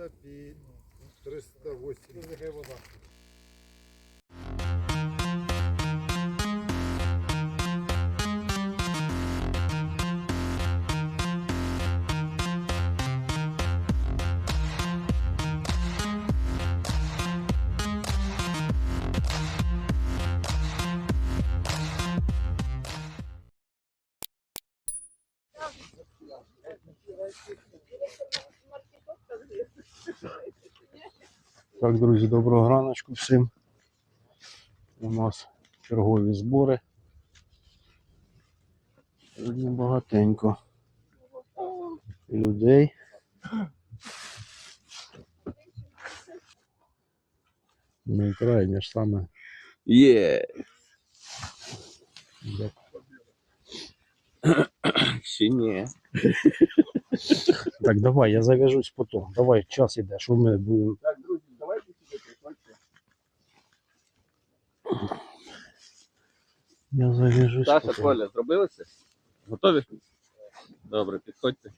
305, 308. вода. Так, друзі, доброго раночку всім. У нас чергові збори. Сьогодні багатенько людей. Не крайня ж саме. Є. як Ще ні. Так, давай, я зав'яжусь потім. Давай, час іде, що ми будемо. Так, друзі, давайте сюди приходьте. Я зав'яжусь Саша. Коля, зробили це? Готові? Добре, підходьте.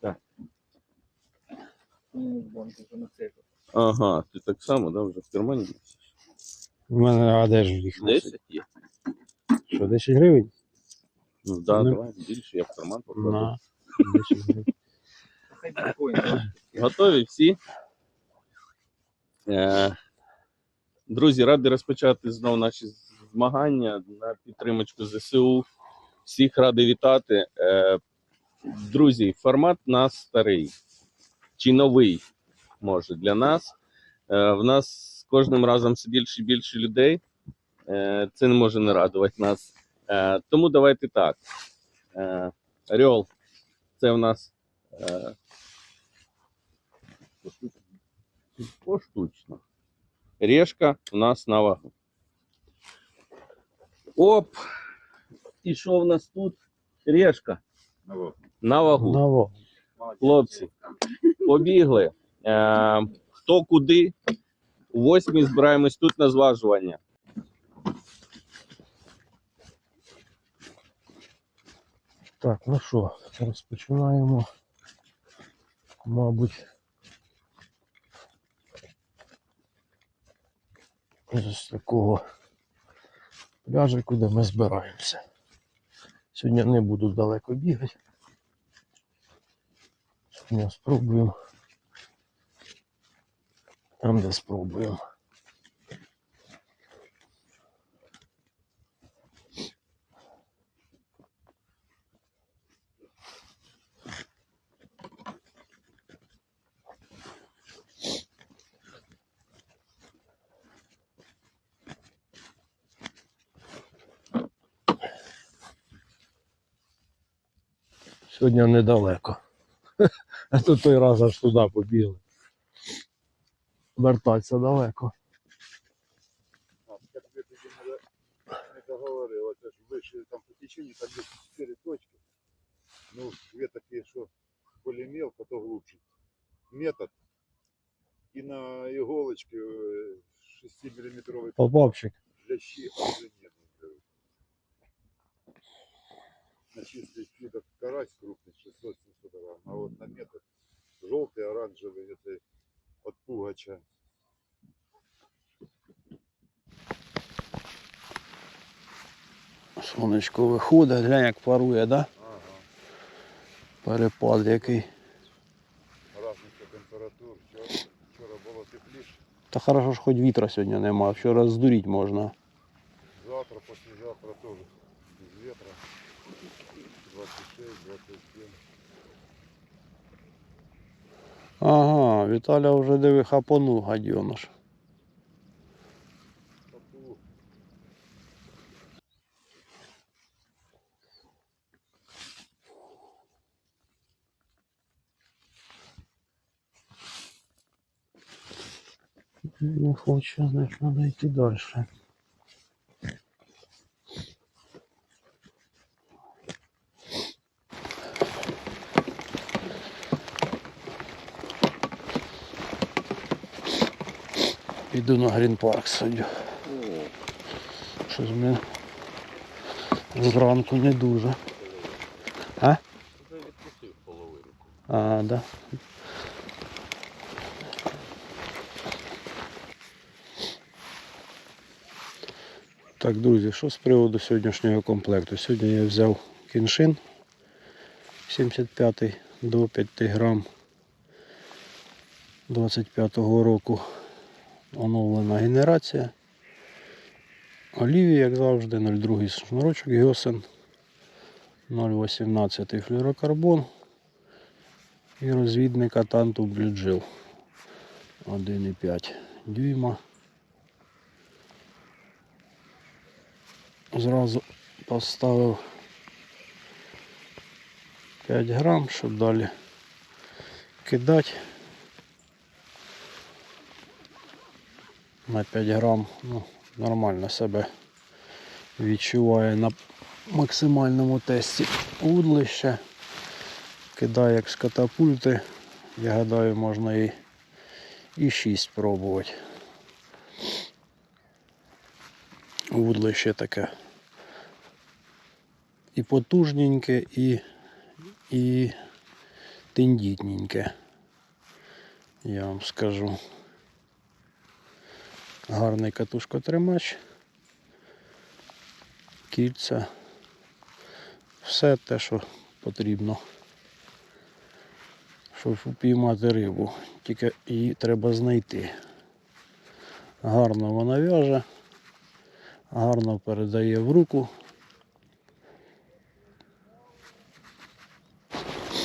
Так. Ага, ти так само, да, вже в кармані? У мене а де ж їх носить? 10 є. Що, 10 гривень? Ну да, Ну. давай, більше я в карман покладу. На. 10 гривень. Готові всі? Е, Друзі, радий розпочати знову наші змагання на підтримочку ЗСУ. Всіх радий вітати. Е, Друзі, формат нас старий чи новий, може, для нас. Е, В нас з кожним разом все більше і більше людей. Це не може не радувати нас. Тому давайте так. Орел, це в нас Поштучно. Решка у нас на вагу. Оп! І що в нас тут? Решка. На вагу. Наво. Хлопці. Побігли. Е, хто куди? У восьмій збираємось тут на зважування. Так, ну що, розпочинаємо. Мабуть. З такого пляжику, де ми збираємося. Сьогодні не буду далеко бігати. Сьогодні спробуємо. Там, де спробуємо. Сьогодні недалеко. А то той раз аж туди побігли. Вертатися далеко. Как ты не договорил, это же выше там по течению, там есть четыре точки. Ну, две такие, что более мелко, то глубже. Метод. И на иголочке 6-миллиметровый Попавчик. лящи уже На чистый видов карась крупный 600-700 грамм, а вот на метод желтый, оранжевый, это от пугача. Сонечко виходить, глянь, як парує, да? Ага. Перепад який. Разниця температур. Вчора, вчора було тепліше. Та хорошо ж хоч вітра сьогодні нема, вчора здуріть можна. Завтра, послезавтра тоже без ветра. 26, 27. Ага, Віталя вже диви хапонув гадьонош. Таку Не хоче, значить треба йти далі. Піду на Грін Парк сьогодні. Щось мене зранку не дуже. Вже відпустив половину. А, А, да. Так, друзі, що з приводу сьогоднішнього комплекту? Сьогодні я взяв кіншин 75 до 5 грам 25-го року. Оновлена генерація. Оліві, як завжди, 0,2 шнурочок Гьосен, 0,18 флюрокарбон і розвідник Атанту Блюджил 1,5 дюйма. Зразу поставив 5 грам, щоб далі кидати. На 5 грам ну, нормально себе відчуває на максимальному тесті удлище. Кидає як з катапульти. Я гадаю, можна і, і 6 пробувати. Вудлище таке. І потужненьке, і, і тендітненьке. Я вам скажу. Гарний катушкотримач. Кільця. Все те, що потрібно. Щоб упіймати рибу. Тільки її треба знайти. Гарно вона в'яже, гарно передає в руку.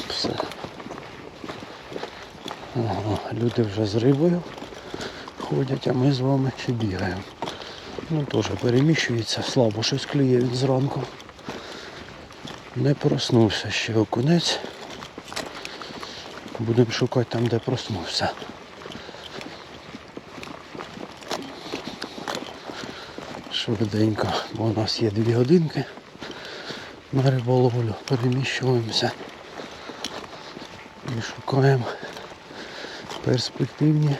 Все. Люди вже з рибою ходять, а ми з вами ще бігаємо. Ну теж переміщується, слабо щось клює він зранку. Не проснувся ще окунець. Будемо шукати там, де проснувся. Швиденько, бо у нас є дві годинки на риболовлю. Переміщуємося і шукаємо перспективні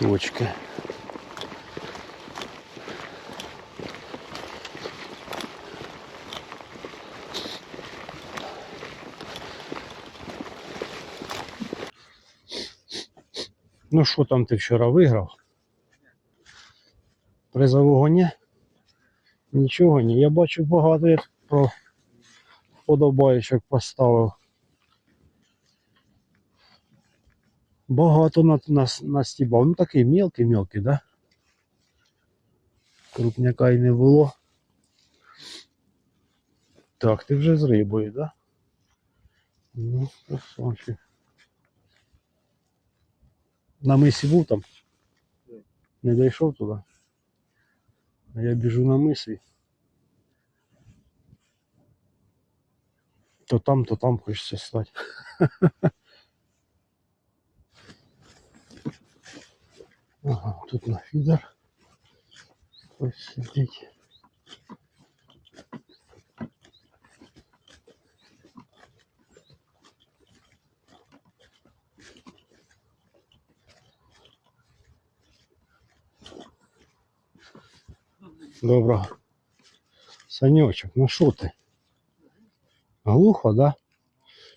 точки. Ну що там ти вчора виграв? Призового ні? Нічого ні. Я бачу багато як про вподобаючок поставив. Багато на, на, настібав. Ну такий мелкий, да? Крупняка й не було. Так, ти вже з рибою, да? Ну, красавчик. На мисі був там? Не дійшов туди? А я біжу на мисі. То там, то там хочеться стати. Ага, тут на фідер. Ось сидить. Доброго. Санечок, ну що ти? Глухо, да?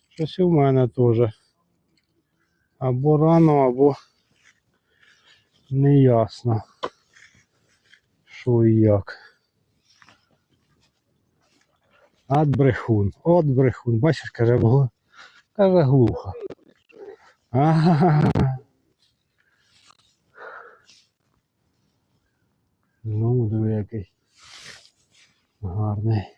Щось і в мене теж. Або рано, або неясно. Що і як. От брехун, от брехун. Бачиш, каже, глу- каже глухо. Ага. Ну, диви який. Гарний.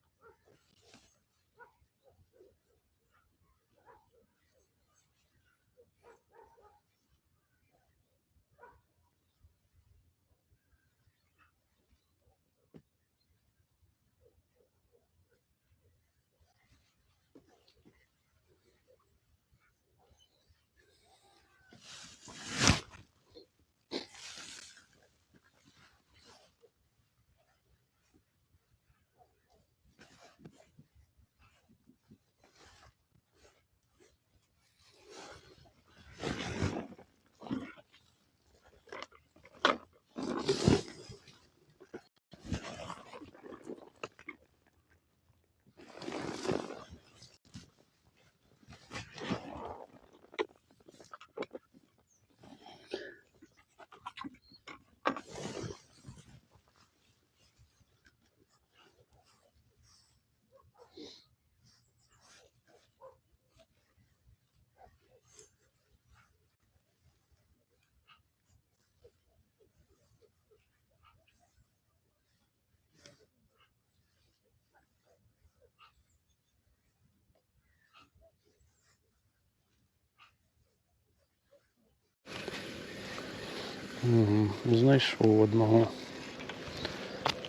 Угу. Знайшов одного.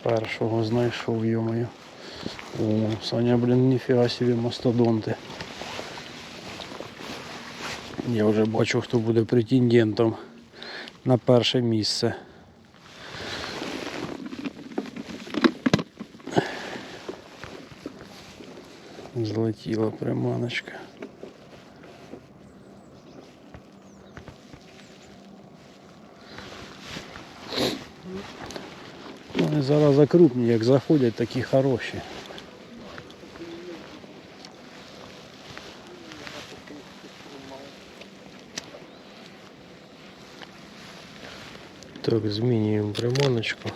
Першого знайшов, йомою. О, Саня, блін, ніфіга собі мастодонти. Я вже бачу, хто буде претендентом на перше місце. Злетіла приманочка. Зараз крупні, як заходять, такі хороші. Так, змінюємо приманочку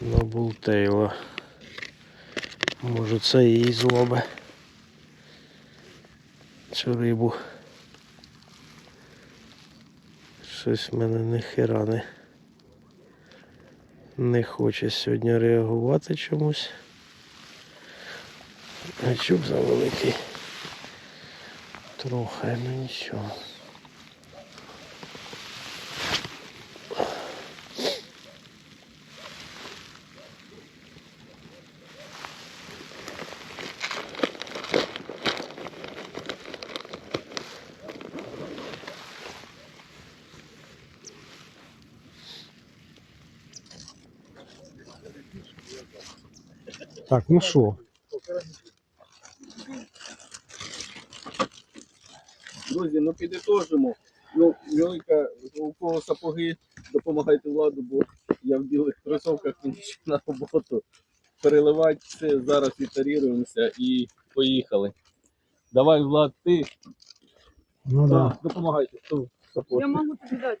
на бултейла. Може це її злоби. Цю рибу. Щось в мене не хера не, хоче сьогодні реагувати чомусь. Гачок завеликий. Трохи, ну нічого. Так, ну що? Друзі, ну підітожимо. Ну, велика у кого сапоги, допомагайте владу, бо я в білих кросовках на роботу. Переливати все, зараз відтаріруємося і поїхали. Давай, Влад, ти Ну Так, допомагайте. Хто? Я могу тобі дати.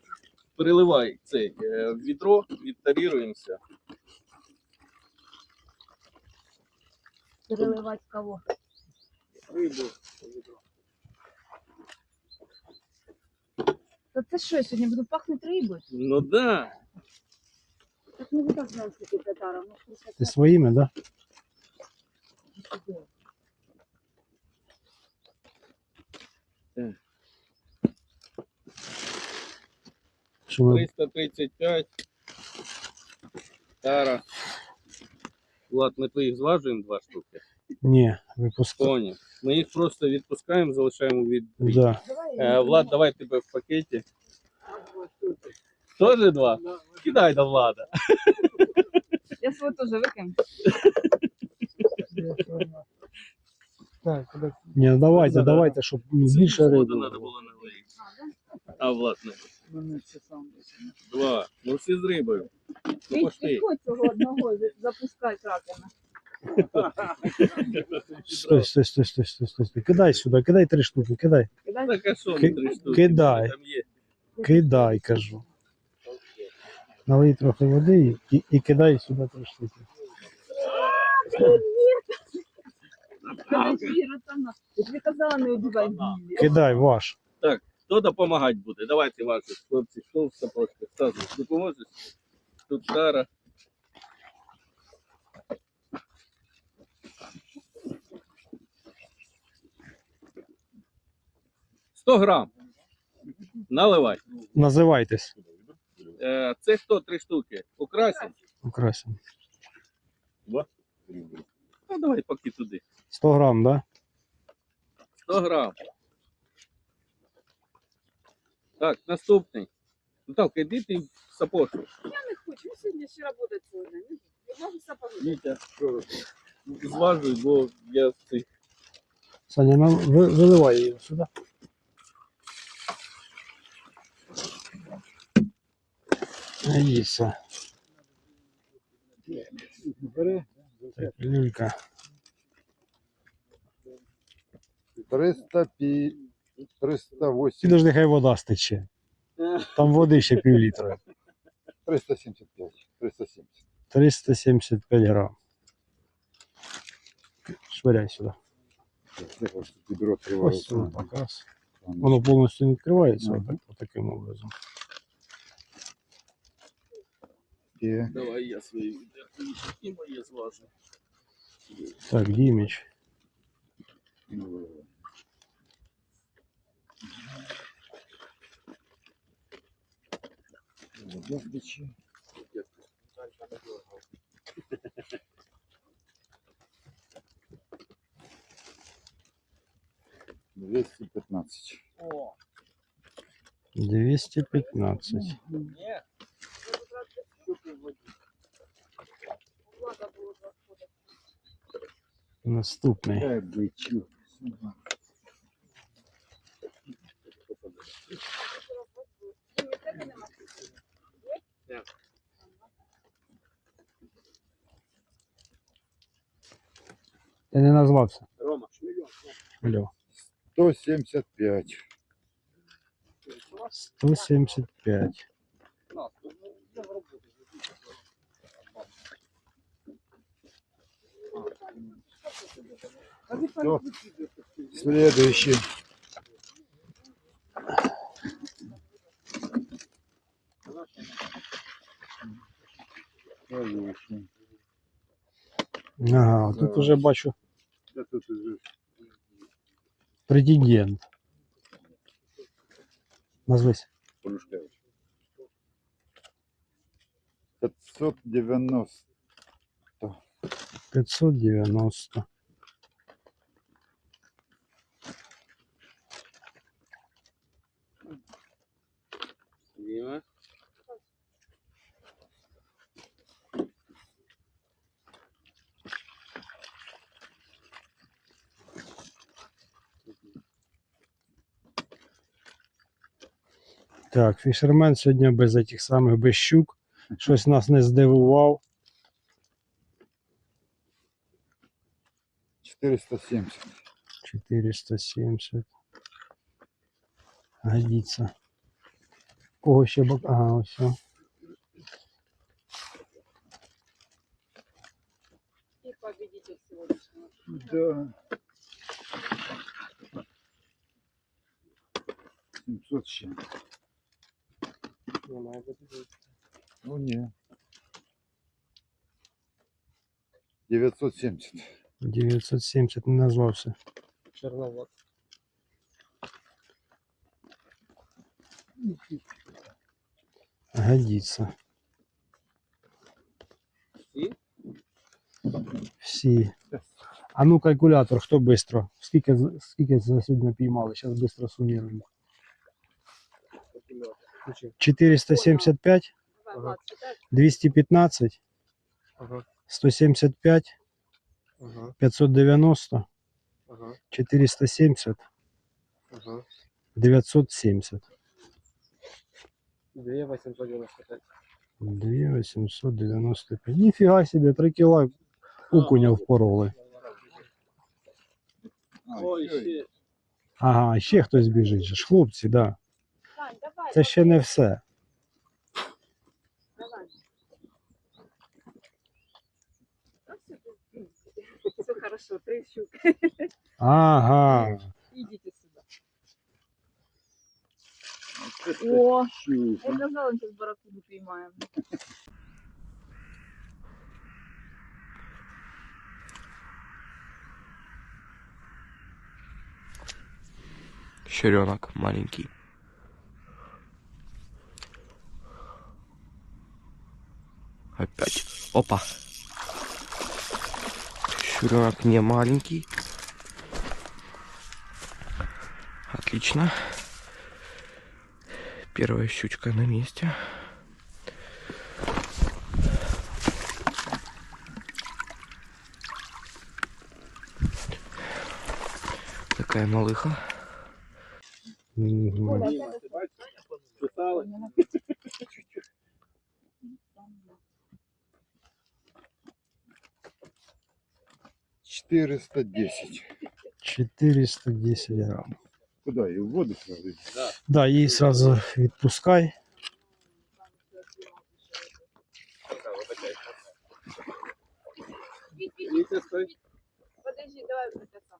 Переливай цей е, відро, відтаріруємося. Переливати кого? Рибу. Та це що, я сьогодні буду пахнути рибою? Ну да. Так не так ти татара. Ну, що Ти своїми, да? Що ми 335. Тара. Влад, ми твоїх зважуємо два штуки. Ні, випускай. Коні. Ми їх просто відпускаємо, залишаємо від. Да. Е, Влад, давай тебе в пакеті. Тоже два? Кидай до Влада. Я свого теж викину. Ні, ну давайте, давайте, щоб більше Воду риби. треба було налити. А Влад не. Мене це сам Два. Ну всі з рибою. Ти пошли. підходь цього одного, запускай кракена. Стой, стой, стой, стой, стой, стой, стой. Кидай сюди, кидай три штуки, кидай. Кидай. Так а що Ки- три штуки? кидай. Там є. Кидай, кажу. Налий трохи води і, і кидай сюди три штуки. Подожди, Ротана. Я тобі казала, не одівай білі. Кидай, ваш. Хто допомагати буде? Давайте ваші хлопці, хто в сапожках? Стас, допоможеш? тут тара. Сто грам. Наливай. Називайтесь. Е, це хто три штуки? Украсим? Украсим. Ну давай поки туди. Сто грам, да? Сто грам. Так, наступний. Ну, так, йди ти в. Я не хочу, я сьогодні ще роботи цілий день. Не можу сапоги. Вітя, зважуй, бо я цей. Саня, ну, ви- виливай її сюди. Бери. Так, люлька. 300 пі... 308. Підожди, хай вода стече. Там води ще пів літра. 375. 370. 375 грам. Швыряй сюди. Я просто бедро Ось открываю. сюди так раз. Воно повністю не відкривається отак, отаким образом. И Давай я свої відерки і моє зважу. Так, Діміч. Двести пятнадцать. 215. Ні. Влада було два входи. Наступний. Дай бычу. Ні, в тебе нема. Ти не назвався. Рома. Алло. 175. 175. Всё. Следующий. Следующий. Ага, тут уже бачу Да тут уже претендент. Назвись. Полюшкевич. 590. 590. Так, фішермен сьогодні без цих самих без щук. Щось нас не здивував. 470. 470. Годиться. Кого ще бак? Ага, ось. Ну не. 970. 970 не назвався. Чорновод. Годиться. Всі? Всі. А ну калькулятор, хто швидко? Скільки, з- скільки за сьогодні піймали? Зараз швидко суміруємо. 475, Давай, Влад, читай. 215, 175, 590, 470, 970. 2895. 2895. Ніфіга собі, 3 кіла окуня впороли. Ой, ще. Ага, ще хтось біжить. же ж, Хлопці, да. Сань, давай, Це ще не все. Хорошо, три щуки. Ага. Идите сюда. О, Щука. я казала, сейчас барракуду поймаем. Щуренок маленький. Опять. Опа. Щуренок не маленький. Отлично. Первая щучка на месте. Такая малыха. Писала. 410. 410 грамм. Куда? И в воду сразу? Да. Да, її сразу відпускай. Подожди, давай вот это.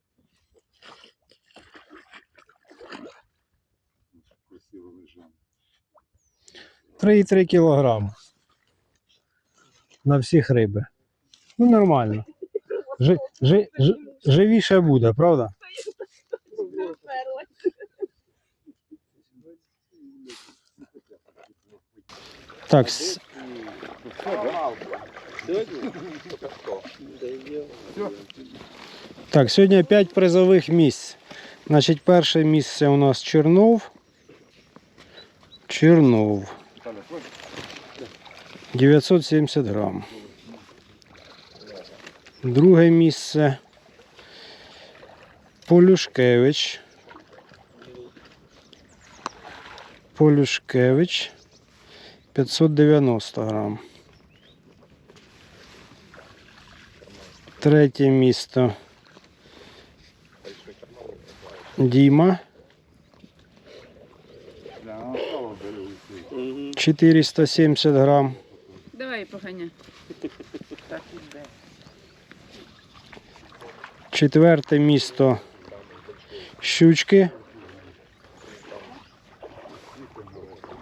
Красиво лежам. 3,3 кілограма. На всіх риби. Ну, нормально. Жи, жи, жи, живіше буде, правда? Так, так, сьогодні 5 призових місць. Значить, перше місце у нас Чернов. Чернов. 970 грам. Друге місце Полюшкевич. Полюшкевич 590 грам. Третє місто Діма Да, он стал 470 грам. Давай, поганя. Четверте місто Щучки.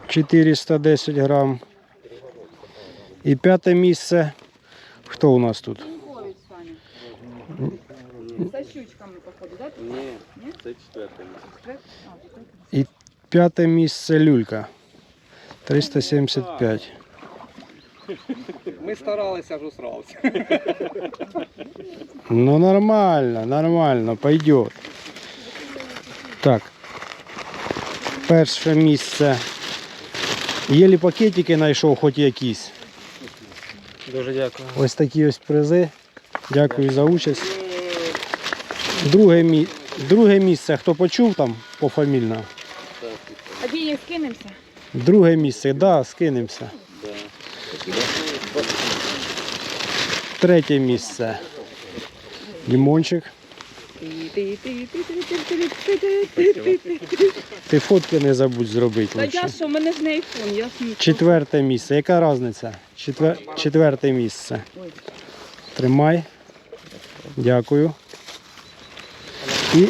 410 грам. І п'яте місце. Хто у нас тут? Пінкович, щучками, походу, да? Ні, це четверте місце. Вот П'яте місце Люлька. 375. Ми старалися ж усрався. Ну нормально, нормально, пойдет. Так. Перше місце. Єлі пакетики знайшов, хоч якісь. Дуже дякую. Ось такі ось призи. Дякую за участь. Друге, мі... Друге місце, хто почув там пофамільно? А денег скинемся? Друге місце, так, да, скинемося. Третє місце. Дімончик. Ти фотки не забудь зробити. Та я що, у мене ж не айфон, я ж. Четверте місце. Яка різниця? Четвер... Четверте місце. Тримай. Дякую. І,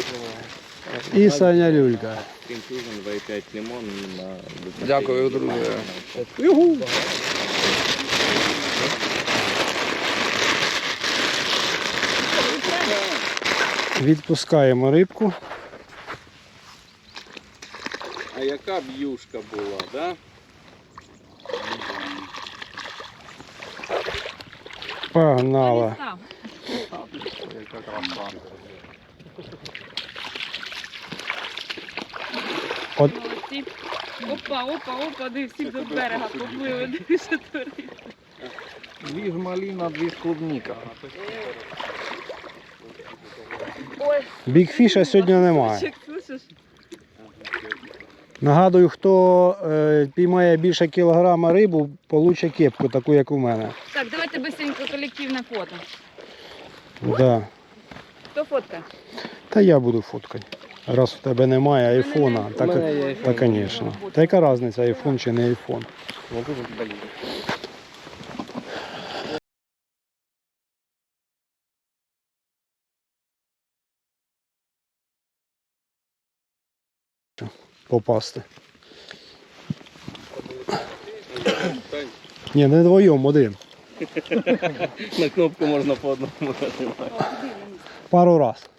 і Саня Люлька. Крім Fusion 2,5 лимон на Дякую, друзі. Югу. Відпускаємо рибку. А яка б юшка була, да? Погнала. От Опа, опа, опа, диви, всі до берега поплили, диви, що творить. Дві ж маліна, дві ж клубніка. Бікфіша сьогодні немає. Нагадую, хто е, піймає більше кілограма рибу, получить кепку, таку як у мене. Так, давайте быстренько колективне фото. Да. Хто фотка? Та я буду фоткати. Раз у тебе немає айфона, так, та, звісно. Та яка різниця, айфон чи не айфон? Попасти. Ні, не вдвоєм, один. На кнопку можна по одному нажимати. Пару раз.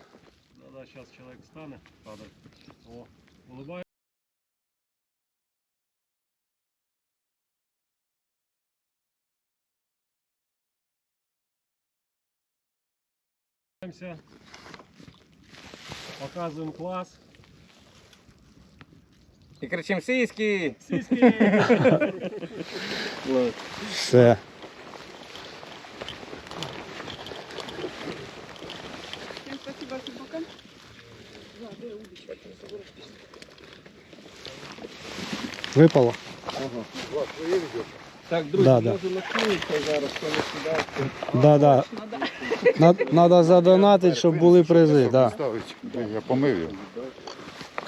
Надо сейчас человек встанет, падать. О, Показуємо клас. І кричимо сіськи! Все. Всем спасибо, удочка? Випало? Ведете? Так, друзі, Да, да. може лакується зараз, сюди. Да, да. Надо. Надо задонатити, щоб були призи. Да. Ставить. Я помив його.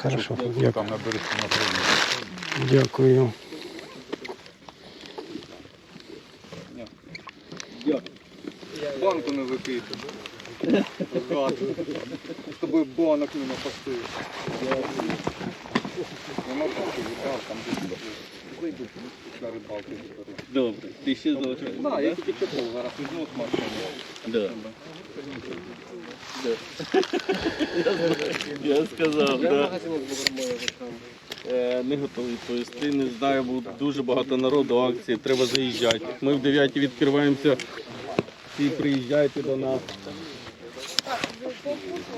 Хорошо, дякую. Дякую. Банку не випити. З тобою банок не напастив. Нема банки, віддав, там десь вийду на рибалку. Добре, ти ще залишаєш? Так, я тільки чепив, зараз візьму смачно. Да. Я сказав, да. Е, Не готовий відповісти, не знаю, бо дуже багато народу акції, треба заїжджати. Ми в 9 відкриваємося, всі приїжджайте до нас. Так, ви по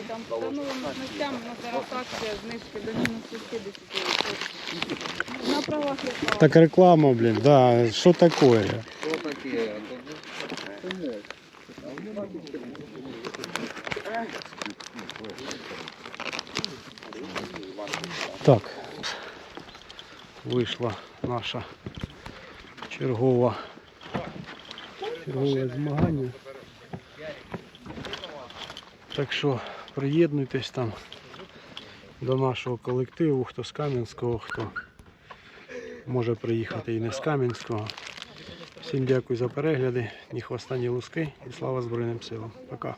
там місцям у зараз акція знижки до мінус 60%. На правах реклами. Так реклама, блін, да. Що таке? Так. Вийшла наша чергова чергове змагання. Так що приєднуйтесь там до нашого колективу, хто з Кам'янського, хто може приїхати і не з Кам'янського. Всім дякую за перегляди, ні хвоста, ні луски і слава Збройним силам. Пока.